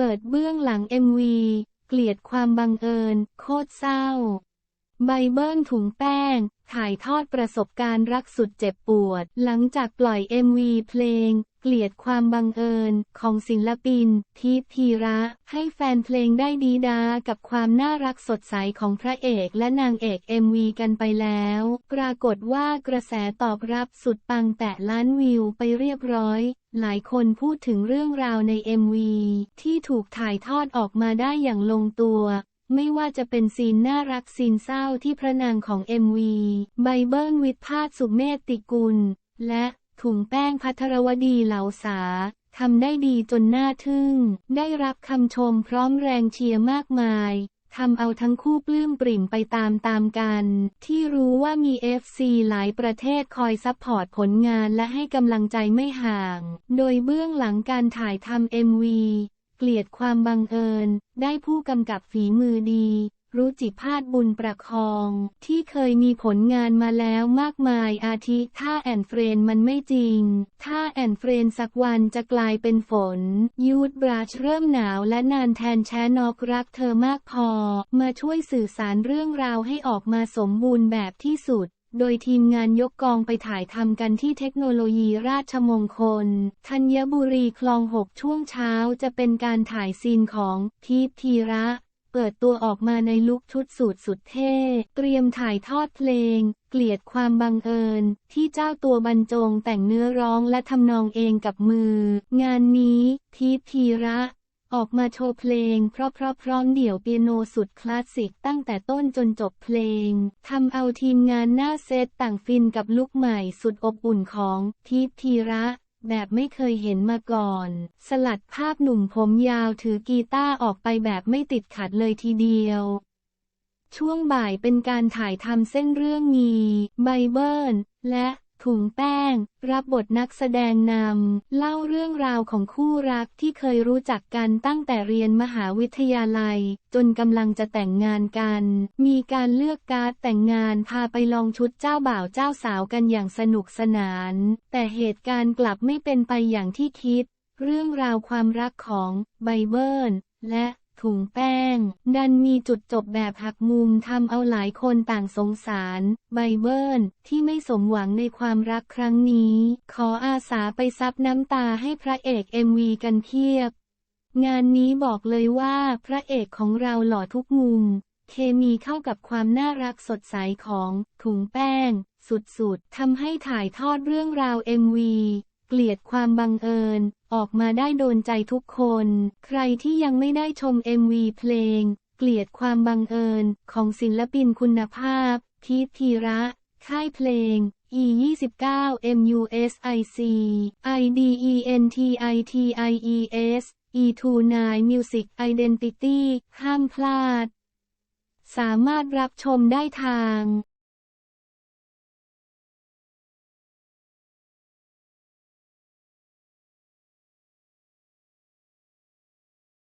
เปิดเบื้องหลัง MV เกลียดความบังเอิญ โคตรเศร้า ไบเบิลถุงแป้ง ถ่ายทอดประสบการณ์รักสุดเจ็บปวด หลังจากปล่อย MV เพลง เกลียดความบังเอิญของศิลปิน ทีพีระ ให้แฟนเพลงได้ดีดากับความน่ารักสดใสของพระเอกและนางเอก MV กันไปแล้ว ปรากฏว่ากระแสตอบรับสุดปังแตะล้านวิวไปเรียบร้อยหลายคนพูดถึงเรื่องราวใน MV ที่ถูกถ่ายทอดออกมาได้อย่างลงตัว ไม่ว่าจะเป็นซีนน่ารักซีนเศร้าที่พระนางของ MV ไบเบิลวิทพาสสุเมธติกุล ถุงแป้งพัทรวดีเหลาสาทำได้ดีจนน่าทึ่ง ได้รับคำชมพร้อมแรงเชียร์มากมายทำเอาทั้งคู่ปลื้มปริ่มไปตามตามกัน ที่รู้ว่ามี FC หลายประเทศคอยซัพพอร์ตผลงานและให้กำลังใจไม่ห่าง โดยเบื้องหลังการถ่ายทำ MV เกลียดความบังเอิญ ได้ผู้กำกับฝีมือดี รู้จิพาดบุญประคอง ที่เคยมีผลงานมาแล้วมากมายอาทิถ้าแอนเฟรนมันไม่จริงถ้าแอนเฟรนสักวันจะกลายเป็นฝน ยูดบราชเริ่มหนาวและนานแทนแชนอกรักเธอมากพอ มาช่วยสื่อสารเรื่องราวให้ออกมาสมบูรณ์แบบที่สุดโดยทีมงานยกกองไปถ่ายทำกันที่เทคโนโลยีราชมงคล ธัญบุรีคลองหกช่วงเช้าจะเป็นการถ่ายซีนของทีพทีระ ปิดตัวออกมาในลุคชุดสูทสุดเท่ เตรียมถ่ายทอดเพลง เกลียดความบังเอิญ ที่เจ้าตัวบรรจงแต่งเนื้อร้องและทำนองเองกับมือ งานนี้ทีพทีระออกมาโชว์เพลง เพราะเพราะพร้อมเดี่ยวเปียโนสุดคลาสสิกตั้งแต่ต้นจนจบเพลงทำเอาทีมงานหน้าเซตต่างฟินกับลุคใหม่สุดอบอุ่นของทีพทีระ แบบไม่เคยเห็นมาก่อน สลัดภาพหนุ่มผมยาวถือกีตาร์ออกไปแบบไม่ติดขัดเลยทีเดียว ช่วงบ่ายเป็นการถ่ายทำเส้นเรื่องมีไบเบิลและ ถุงแป้ง รับบทนักแสดงนำ เล่าเรื่องราวของคู่รักที่เคยรู้จักกันตั้งแต่เรียนมหาวิทยาลัย จนกำลังจะแต่งงานกัน มีการเลือกการ์ดแต่งงานพาไปลองชุดเจ้าบ่าวเจ้าสาวกันอย่างสนุกสนาน แต่เหตุการณ์กลับไม่เป็นไปอย่างที่คิด เรื่องราวความรักของไบเบิลและ ถุงแป้ง ดันมีจุดจบแบบหักมุมทำเอาหลายคนต่างสงสาร ไบเบิลที่ไม่สมหวังในความรักครั้งนี้ ขออาสาไปซับน้ำตาให้พระเอก MV กันเพียบ งานนี้บอกเลยว่าพระเอกของเราหล่อทุกมุม เคมีเข้ากับความน่ารักสดใสของถุงแป้ง สุดๆทำให้ถ่ายทอดเรื่องราว MV เกลียดความบังเอิญ ออกมาได้โดนใจทุกคน ใครที่ยังไม่ได้ชม MV เพลง เกลียดความบังเอิญของศิลปินคุณภาพ พีทธีระ ค่ายเพลง E 2 9 MUSIC IDENTITIES E 2 9 Music Identity ห้ามพลาด สามารถรับชมได้ทาง